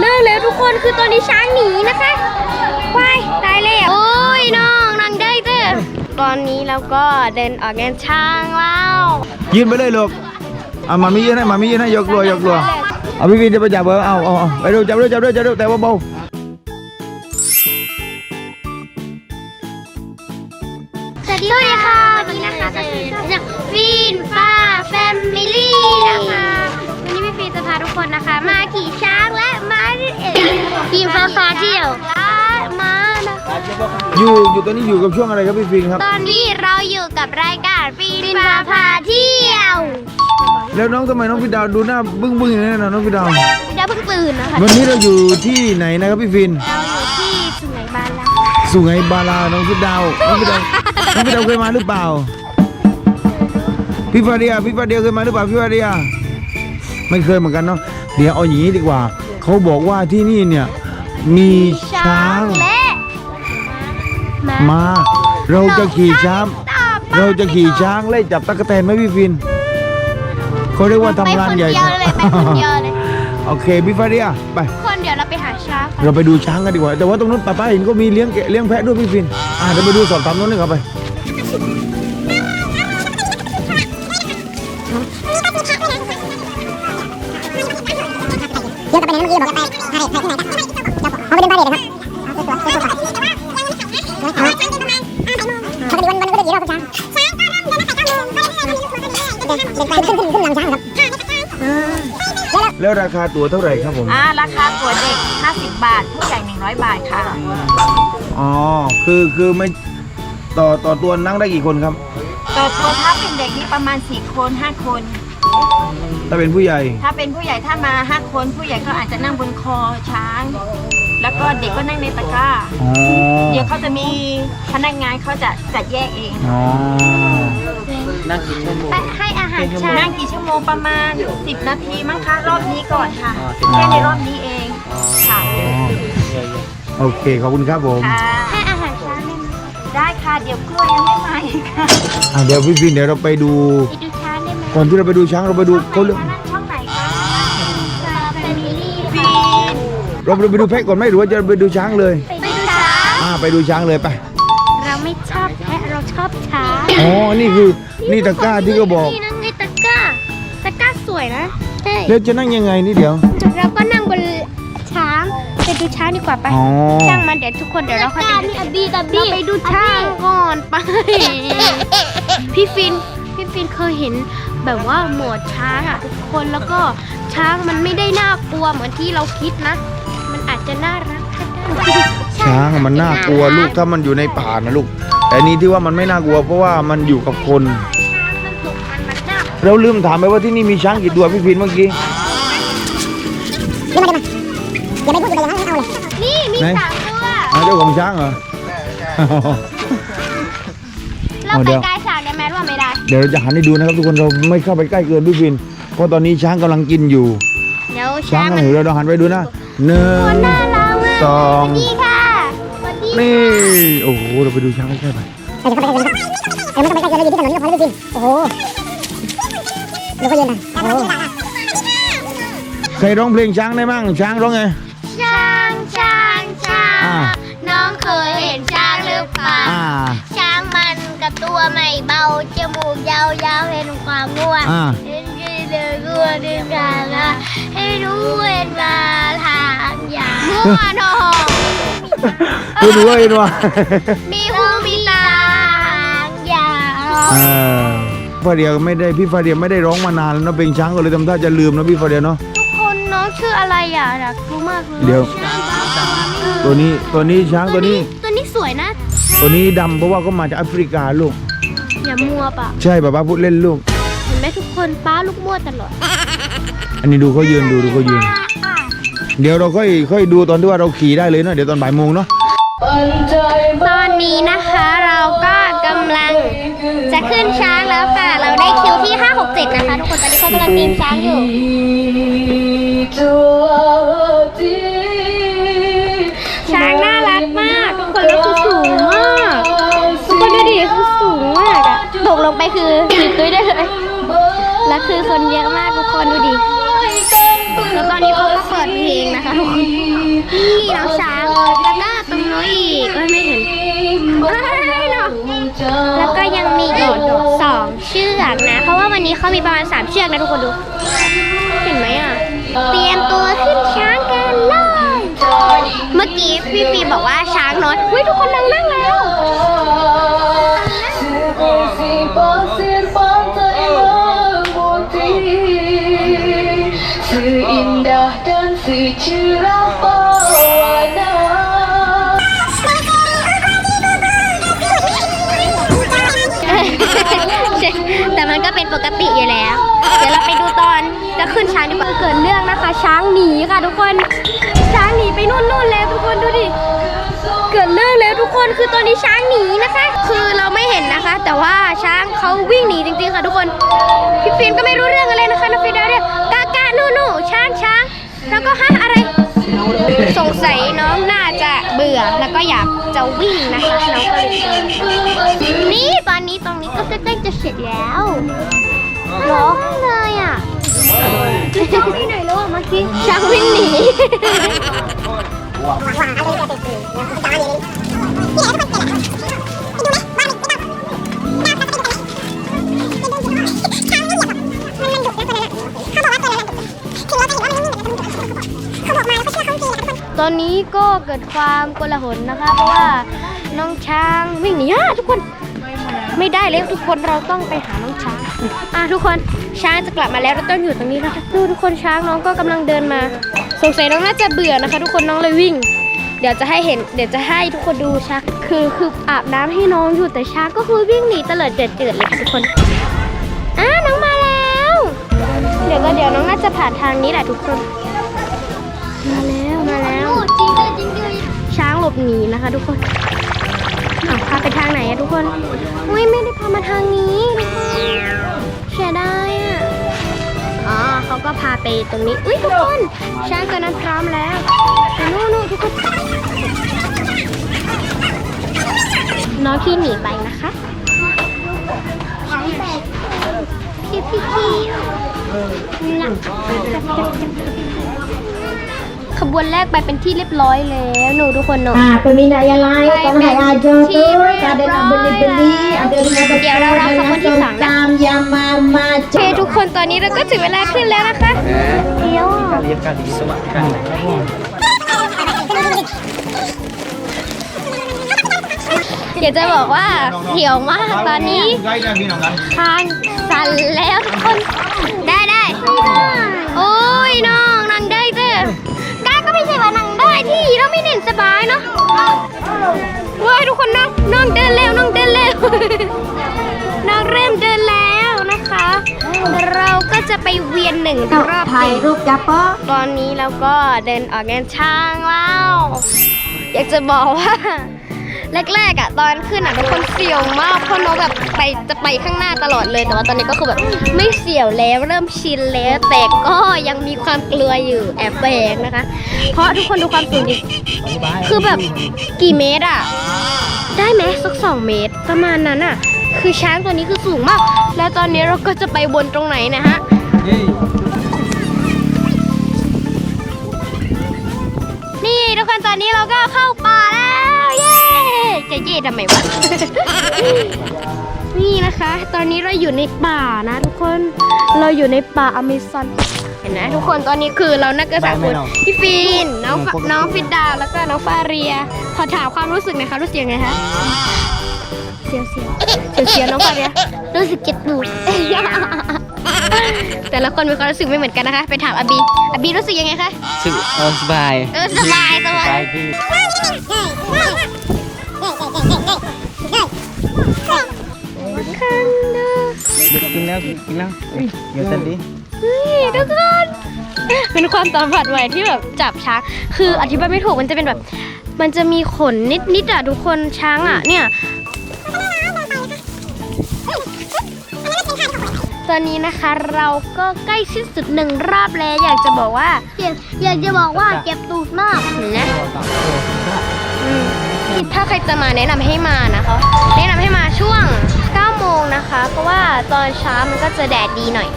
เนื่องแล้วทุกคนคือตอนนี้ช้างหนีนะคะวายตายแล้วโอ้ยน้องนางได้เด้อตอนนี้เราก็เดินออกงานช้างแล้วยืนไปเลยลูกเอามามียืนให้มามียืนให้ยกลัวยกลัวเอาพี่วินจะไปจับเบอร์เอาเอาเอาไปดูจับด้วยจับด้วยจับด้วยแต่ว่าเบาสวัสดีค่ะวันนี้นะคะจะ อยู่อยู่ตอนนี้อยู่กับช่วงอะไรครับพี่ฟินครับ ตอนนี้เราอยู่กับรายการฟีนฟ้าพาเที่ยวแล้วน้องทำไมน้องพี่ดาวดูหน้าบึ้งบึ้งอย่างนั้นนะน้องพี่ดาวพี่ดาวเพิ่งตื่นนะคะวันนี้เราอยู่ที่ไหนนะครับพี่ฟินเราอยู่ที่สุไหงบานแล้วสุไหงบาลาน้องพี่ดาวน้องพี่ดาวน้องพี่ดาวเคยมาหรือเปล่าพี่ฟาเดียพี่ฟาเดียเคยมาหรือเปล่าพี่ฟาเดียไม่เคยเหมือนกันเนาะเดี๋ยวเอาอย่างนี้ดีกว่าเขาบอกว่าที่นี่เนี่ยมีช้างและ ม้ามา เราจะขี่ช้าง เราจะขี่ช้างไล่จับตะกแตนไหมพี่ฟินเขาเรียกว่าทำงานใหญ่ไปคนเดียวเลยไปคนเดียวเลย โอเคพี่ฟาเดียไปคนเดียวเราไปหาช้างเราไปดูช้างกันดีกว่า แต่ว่าตรงนู้นป้าป้าเห็นก็มีเลี้ยงแกะเลี้ยงแพะด้วยพี่ฟิน อ่าเดี๋ยวไปดูสอบถามนู้นเลยครับไป เดี๋ยวจะไปไหนเมื่อกี้บอกจะไปถ่ายถ่ายที่ไหนกัน เดินเดินไปขึ้นขึ้นขึ้นหลังช้างครับแล้วราคาตั๋วเท่าไหร่ครับผมอ่าราคาตัวเด็ก 50 บาท ผู้ใหญ่ 100 บาทค่ะ อ๋อคือคือไม่ต่อต่อตัวนั่งได้กี่คนครับตัวตัวถ้าเป็นเด็กนี่ประมาณ 4 คน 5 คน ถ้าเป็นผู้ใหญ่ ถ้าเป็นผู้ใหญ่ถ้ามา 5 คนผู้ใหญ่ก็อาจจะนั่งบนคอช้าง แล้วก็เด็กก็นั่งในตะกร้าอ๋อเดี๋ยวเขาจะมีพนักงานเขาจะจัดแยกเอง อ๋อ ไปให้อาหารช้างนั่งกี่ชั่วโมงประมาณ 10 นาทีมั้งคะรอบนี้ก่อนค่ะ แค่ในรอบนี้เองค่ะโอเค ขอบคุณครับผม ค่ะให้อาหารช้างได้ไหมได้ค่ะเดี๋ยวกล้วยยังไม่มาอีกค่ะอะเดี๋ยวพี่ฟินเดี๋ยวเราไปดู ไปดูช้างได้ไหมก่อนที่เราไปดูช้างเราไปดูเขาเรื่องนั่นช่องไหนคะแฟมิลี่ฟีนเราไปดูแพะก่อนไหมหรือว่าจะไปดูช้างเลย ไปดูช้าง อ่าไปดูช้างเลยไปเรา ไม่ชอบแพะเราชอบช้างอ๋อ นี่คือ นี่ตะกร้าที่เขาบอก นี่นั่งไงตะกร้า ตะกร้าสวยนะใช่แล้วจะนั่งยังไงนี่เดี๋ยว เราก็นั่งบนช้างไปดูช้างดีกว่าไป อ๋อ ช่างมันเดี๋ยวทุกคนเดี๋ยวเราค่อยไปดูเราไปดูช้างก่อนไป พี่ฟิน พี่ฟินเคยเห็นแบบว่าหมวดช้างอะทุกคนแล้วก็ช้างมันไม่ได้น่ากลัวเหมือนที่เราคิดนะ มันอาจจะน่ารักก็ได้ ช้างอะมันน่ากลัวลูกถ้ามันอยู่ในป่านะลูก แต่อันนี้ที่ว่ามันไม่น่ากลัวเพราะว่ามันอยู่กับคนช้างมันถูกมันมันน่าเราลืมถามไปว่าที่นี่มีช้างกี่ตัวพี่ฟินเมื่อกี้เดี๋ยวมาเดี๋ยวมาอย่าไปพูดอะไรอย่างนั้นเอาเลยนี่มีไหนสามตัวอ้าวเจ้าของช้างเหรอเราเอาไปเดี๋ยวกายช้างได้ไหมหรือว่าไม่ได้ เดี๋ยวเราจะหันให้ดูนะครับทุกคนเราไม่เข้าไปใกล้เกินพี่ฟินเพราะตอนนี้ช้างกำลังกินอยู่ เดี๋ยวช้าช้างงกำมัลันงหิวเราต้องหันไปดูนะหนึ่งน่ารักมากสอง นี่ โอ้โห เราไปดูช้างใกล้ๆไปเดี๋ยวเข้าไปใกล้ๆเดี๋ยวไม่ต้องไปใกล้เราอยู่ที่ถนนนี่ก็พอแล้วจริงโอ้โหดูเขายืนนะโอ้โหใครร้องเพลงช้างได้มั่งช้างร้องไง ช้างช้างช้างอ่า น้องเคยเห็นช้างหรือเปล่าอ่า ช้างมันกับตัวไม่เบาจมูกยาวๆเห็นความง่วงอ่า เห็นยืนเดินกัวดึงกันละให้รู้เห็นมา อย่างง่วงนอนดูดูเห็นว่ามีหูมีตาหางยาวเออฟาเดียไม่ได้พี่ฟาเดียไม่ได้ร้องมานานแล้วนะเพลงช้างก็เลยทำท่าจะลืมนะพี่ฟาเดียเนาะ ทุกคนน้องชื่ออะไรอะอยากรู้มากเลยเดี๋ยว ตัวนี้ตัวนี้ช้างตัวนี้ ตัวนี้สวยนะ ตัวนี้ดำเพราะว่าเขามาจากแอฟริกาลูก อย่ามัวปะใช่ป้าป้าพูดเล่นลูก เห็นไหมทุกคนป้าลูกมั่วตลอดอันนี้ดูเขายืนดูดูเขายืน เดี๋ยวเราค่อยค่อยดูตอนที่ว่าเราขี่ได้เลยเนาะเดี๋ยวตอนบ่ายโมงเนาะตอนนี้นะคะเราก็กำลังจะขึ้นช้างแล้วค่ะ เราได้คิวที่ 567 นะคะ ทุกคนตอนนี้เขากำลังตีมช้างอยู่ช้างน่ารักมากทุกคนแล้วคือสูงมากทุกคนดูดิคือสูงมากอะตกลงไปคือติดตุ้ยได้เลยแล้วคือคนเยอะมากทุกคนดูดิแล้วตอนนี้เขา ปิดเพลงนะคะทุกคนนี่น้องช้างแล้วก็ตรงโน้นอีกก็ไม่เห็นเฮ้ยเนาะแล้วก็ยังมีอีกสองเชือกนะ เพราะว่าวันนี้เขามีประมาณสามเชือกนะทุกคนดู เห็นไหมอะ เตรียมตัวขึ้นช้างกันเลย เมื่อกี้พี่ฟีบอกว่าช้างน้อยอุ้ยทุกคนนั่งนั่งแล้ว แต่มันก็เป็นปกติอยู่แล้ว เดี๋ยวเราไปดูตอนจะขึ้นช้างดีกว่าเกิดเรื่องนะคะ ช้างหนีค่ะทุกคน ช้างหนีไปนู่นนู่นแล้วทุกคนดูดิ เกิดเรื่องแล้วทุกคนคือตอนนี้ช้างหนีนะคะ คือเราไม่เห็นนะคะ แต่ว่าช้างเขาวิ่งหนีจริงๆค่ะทุกคน พี่ฟิล์มก็ไม่รู้เรื่องอะไรนะคะน้องฟิล์มดาวเนี่ยกากานูหนูช้างช้าง แล้วก็ฮะอะไร สงสัยน้องน่าจะเบื่อแล้วก็อยากจะวิ่งนะคะน้องก็เลยเดินนี่ตอนนี้ตรงนี้ก็ใกล้ๆจะเสร็จแล้วร้องเลยอะช้างวิ่งไหนรู้เมื่อกี้ช้างวิ่งหนี ตอนนี้ก็เกิดความโกลาหลนะคะ เพราะว่าน้องช้างวิ่งหนีอะทุกคนไม่ได้เลยทุกคนเราต้องไปหาน้องช้างอะทุกคนช้างจะกลับมาแล้วเราต้องอยู่ตรงนี้นะคะดูทุกคนช้างน้องก็กำลังเดินมาสงสัยน้องน่าจะเบื่อนะคะ ทุกคนน้องเลยวิ่ง เดี๋ยวจะให้เห็น เดี๋ยวจะให้ทุกคนดูช้างคือคืออาบน้ำให้น้องอยู่แต่ช้างก็คือวิ่งหนีเตลิดเจิดเจิดเลยค่ะทุกคนอะน้องมาแล้ว เดี๋ยวก็เดี๋ยวน้องน่าจะผ่านทางนี้แหละทุกคนมาแล้ว นี้นะคะทุกคนอ้าวพาไปทางไหนอะทุกคนไม่ไม่ได้พามาทางนี้ทุกคนเสียดายอะอ๋อเขาก็พาไปตรงนี้ อุ้ยทุกคนช้างตัวนั้นพร้อมแล้วนู่นนู่นทุกคนน้องที่หนีไปนะคะพี่พี่พี่หนัก ขบวนแรกไปเป็นที่เรียบร้อยแล้วหนูทุกคนหนู Ah, peminat yang lain Baik, kalau nak baik. ajar tu, Ciri ada nak Roy beli-beli, ada dengan Dia betul orang dengan kamu di sana. somtam yang โอเค macam ทุกคนตอนนี้เราก็ถึงเวลาขึ้นแล้วนะคะเดี๋ยวเดี๋ยวจะบอกว่าเหี่ยวมากตอนนี้ทางสั่นแล้วทุกคนได้ได้โอ้ยน้อง สบายเนาะเว้ยทุกคนน้องน้องเดินเร็วน้องเดินเร็วน้องเริ่มเดินแล้วนะคะ เราก็จะไปเวียนหนึ่งรอบถ่ายรูป apa? ตอนนี้เราก็เดินออกงานช่างแล้ว อยากจะบอกว่า แรกๆอะตอนขึ้นอะทุกคนเสียวมากเพราะน้องแบบไปจะไปข้างหน้าตลอดเลยแต่ว่าตอนนี้ก็คือแบบไม่เสียวแล้วเริ่มชินแล้วแต่ก็ยังมีความกลัวอยู่แอบแฝงนะคะ เพราะทุกคนดูความสูงดิคือแบบกี่เมตรอะได้ไหมสักสองเมตรประมาณนั้นอะ คือช้างตัวนี้คือสูงมาก แล้วตอนนี้เราก็จะไปบนตรงไหนนะฮะนี่ทุกคนตอนนี้เราก็เข้าป่าแล้ว จะเย่ทำไมวะ นี่นะคะ ตอนนี้เราอยู่ในป่านะทุกคน เราอยู่ในป่าอเมซอน เห็นไหมทุกคน ตอนนี้คือเรานักกษาคนพี่ฟีนน้องฟน้องฟิดดาว แล้วก็น้องฟาเรีย ขอถามความรู้สึกหน่อยคะรู้สึกยังไงคะ เสียวเสียวเสียวเสียวน้องฟาเรีย รู้สึกเจ็บตูดแต่ละคนมีความรู้สึกไม่เหมือนกันนะคะ ไปถามอาบีอาบีรู้สึกยังไงคะสึกเออสบาย เออสบายสบาย พี่คันเดอกินแล้วกินแล้วเดี๋ยวสันดีนี่ทุกคน เป็นความสัมผัสใหม่ที่แบบจับช้างคืออธิบายไม่ถูกมันจะเป็นแบบ มันจะมีขนนิดๆอะทุกคนช้างอะเนี่ย ตอนนี้นะคะเราก็ใกล้สิ้นสุดหนึ่งรอบแล้วอยากจะบอกว่าอยากจะบอกว่าเจ็บตูดมากนะอืมถ้าใครจะมาแนะนำให้มานะคะ แนะนำให้มาช่วง9โมง นะคะ เพราะว่าตอนเช้ามันก็จะแดดดีหน่อย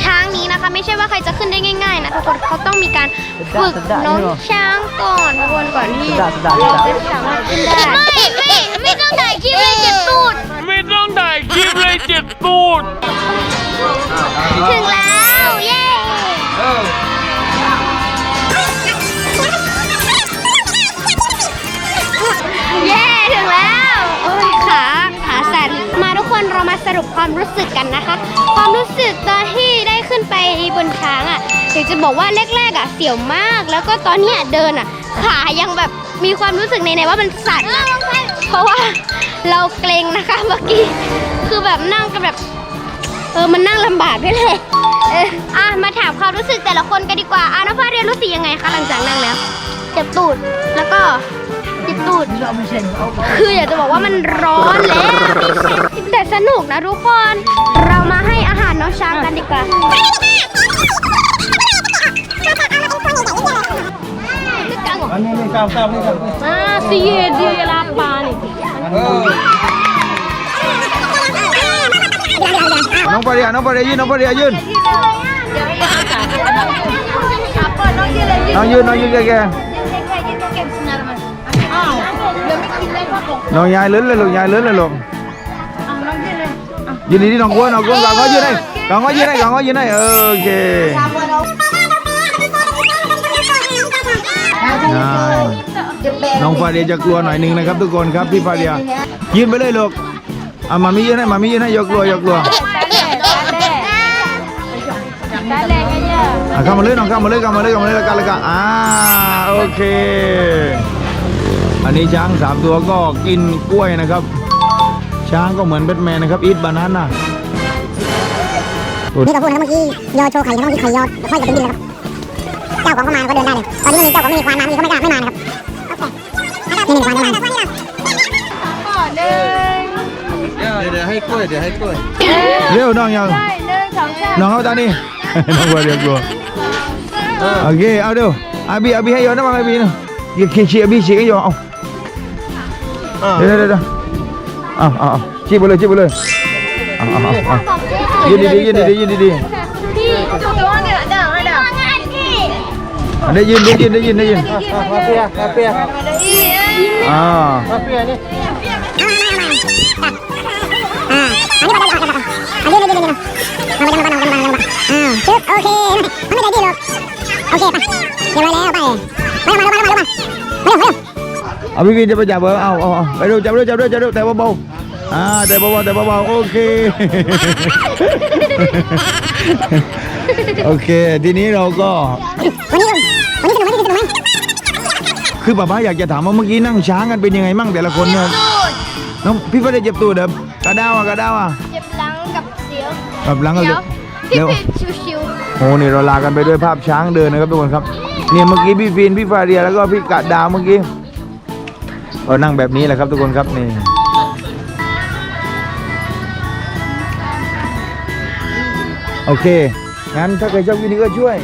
ชช้างนี้นะคะไม่ใช่ว่าใครจะขึ้นได้ง่ายๆนะทุกคนเขาต้องมีการฝึกน้องช้างก่อนทุกคนก่อนที่สะสะสะจะสามารถขึ้นได้ไม่ไม่ไม่ต้องถ่ายคลิปเลยเจ็บตูดไม่ต้องถ่ายคลิปเลยเจ็บตูดถึงแล้วเย้ สรุปความรู้สึกกันนะคะ ความรู้สึกตอนที่ได้ขึ้นไปบนช้างอะอยากจะบอกว่าแรกๆอะเสียวมาก แล้วก็ตอนเนี้ยเดินอะ ขายังแบบมีความรู้สึกในในๆว่ามันสั่นอะเพราะว่าเราเกรงนะคะเมื่อกี้คือแบบนั่งกันแบบ เออมันนั่งลำบากด้วยเลยเอออะมาถามความรู้สึกแต่ละคนกันดีกว่าอะน้องฟ้าเรียนรู้สึกยังไงคะหลังจากนั่งแล้วเจ็บตูดแล้วก็ คืออยากจะบอกว่ามันร้อนแล้ว แต่สนุกนะทุกคน เรามาให้อาหารน้องช้างกันดีกว่าอันนี้นี่ครับครับนี่ครับอ่าซีดีลาปานี่น้องปาเดียน้องปาเดียยืนน้องปาเดียยืนน้องยืนน้องยืนแก น้องยายเลื้นเลยลูกยายเลื้นเลยลูกยืนดีๆน้องกลัวน้องกลัวก่อนก็ยืนให้ก่อนก็ยืนให้ก่อนก็ยืนให้เออโอเคอ่าน้องฟาเดียจะกลัวหน่อยหนึงนะครับทุกคนครับพี่ฟาเดียยืนไปเลยลูกเอามามียืนให้มามียืนให้อยกกลัวอยกกลัวอะเข้ามาเลยน้องเข้ามาเลยเข้ามาเลยเข้ามาเลยแล้วกันแล้วกันอ่าโอเค อันนี้ช้างสามตัวก็กินกล้วยนะครับ ช้างก็เหมือนแบทแมนนะครับอีทบานาน่านี่ก็พูดนะครับเมื่อกี้โยโชว์ไข่นะครับเมื่อกี้ไข่โยค่อยจะเป็นดินนะครับเจ้าของเข้ามาก็เดินได้เลยตอนนี้มันมีเจ้าของไม่มีควานมามีเขาไม่กล้าไม่มานะครับนี่มีควานเข้ามาเดี๋ยวเดี๋ยวให้กล้วยเดี๋ยวให้กล้วยเร็วน้องยังน้องเข้าตานี่น้องกลัวเดี๋ยวกลัวโอเคเอาเดี๋ยวอาบีอาบีให้โยนนะมาอาบีนะอย่าขี้ชี้อาบีชี้ให้โยนเอา เดี๋ยวเดี๋ยวเดี๋ยวเอาเอาเอาชี้ไปเลยชี้ไปเลยเอาเอาเอาเอายืนดีๆยืนดีๆยืนดีๆพี่จุดว่าเนี่ยเดี๋ยวเดี๋ยวงานพี่ได้ยินได้ยินได้ยินได้ยินมาเปียมาเปียอ่ามาเปียนี่อ่าอันนี้มาดันออกกันอันนี้นี่นี่นี่เอาไปดันมาดันมาดันมาดันมาอ่าชึบโอเคมันไม่ได้ดีหรอกโอเคไปเรียบร้อยแล้วไปไปมาไปมาไปมาไปมาไปเร็ว เอาพี่วินจะไปจับเบอร์เอาเอาเอาไปดูจับด้วยจับด้วยจับด้วยแต่เบาๆอ่าแต่เบาๆแต่เบาๆโอเค โอเค ทีนี้เราก็วันนี้วันนี้สนุกไหมวันนี้สนุกไหมคือป้าป้าอยากจะถามว่าเมื่อกี้นั่งช้างกันเป็นยังไงมั่งแต่ละคนเนี่ยน้องพี่ก็ได้เจ็บตัวเด้อกระด้าวอะกระด้าวอะเจ็บหลังกับเสียวแบบหลังก็เดี๋เดี๋ยยววพี่เดี๋ยวฟินชิวโอ้นี่เราลากันไปด้วยภาพช้างเดินนะครับทุกคนครับเนี่ยเมื่อกี้พี่ฟินพี่ฟาเรียแล้วก็พี่กะดาวเมื่อกี้ เออนั่งแบบนี้แหละครับทุกคนครับนี่โอเค งั้นถ้าใครชอบวิดีโอช่วย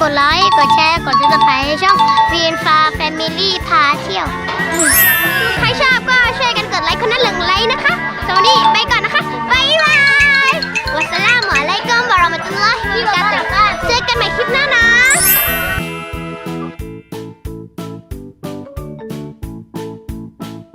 กดไลค์ กดแชร์ กดติดตามให้ช่องวีนฟาแฟมิลี่พาเที่ยว ใครชอบก็ช่วยกันกดไลค์คนนั้นหนึ่งไลค์นะคะสวัสดีไปก่อนนะคะบายบายวัสสลามอะลัยกุมบารอมะตุลลอฮิวะบะเราะกาตุเจอกันใหม่คลิปหน้านะ